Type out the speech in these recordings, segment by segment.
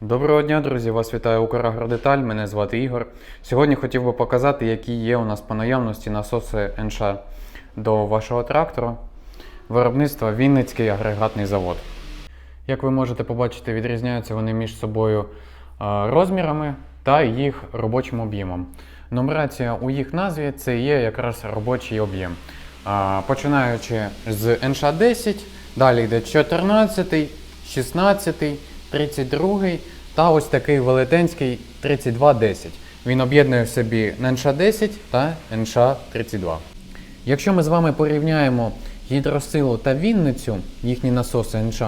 Доброго дня, друзі! Вас вітає Украгродеталь, мене звати Ігор. Сьогодні хотів би показати, які є у нас по наявності насоси НШ до вашого трактора. Виробництва Вінницький агрегатний завод. Як ви можете побачити, відрізняються вони між собою розмірами та їх робочим об'ємом. Нумерація у їх назві це є якраз робочий об'єм. Починаючи з НШ-10, далі йде 14, 16, 32 та ось такий велетенський 3210. Він об'єднує в собі НШ-10 та НШ-32. Якщо ми з вами порівняємо гідросилу та Вінницю, їхні насоси НШ,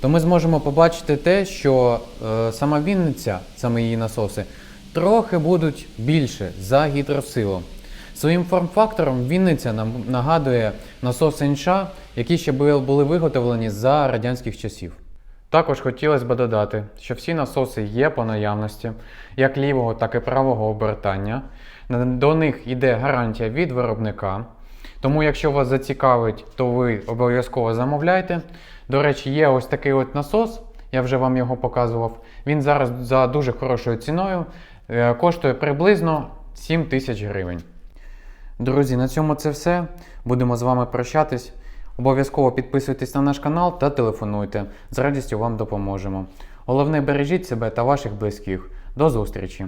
то ми зможемо побачити те, що е, сама Вінниця, саме її насоси, трохи будуть більше за гідросилу. Своїм форм-фактором Вінниця нам нагадує насоси НШ, які ще були виготовлені за радянських часів. Також хотілося б додати, що всі насоси є по наявності, як лівого, так і правого обертання. До них йде гарантія від виробника. Тому, якщо вас зацікавить, то ви обов'язково замовляйте. До речі, є ось такий от насос, я вже вам його показував. Він зараз за дуже хорошою ціною е, коштує приблизно 7 тисяч гривень. Друзі, на цьому це все. Будемо з вами прощатись. Обов'язково підписуйтесь на наш канал та телефонуйте. З радістю вам допоможемо. Головне, бережіть себе та ваших близьких. До зустрічі!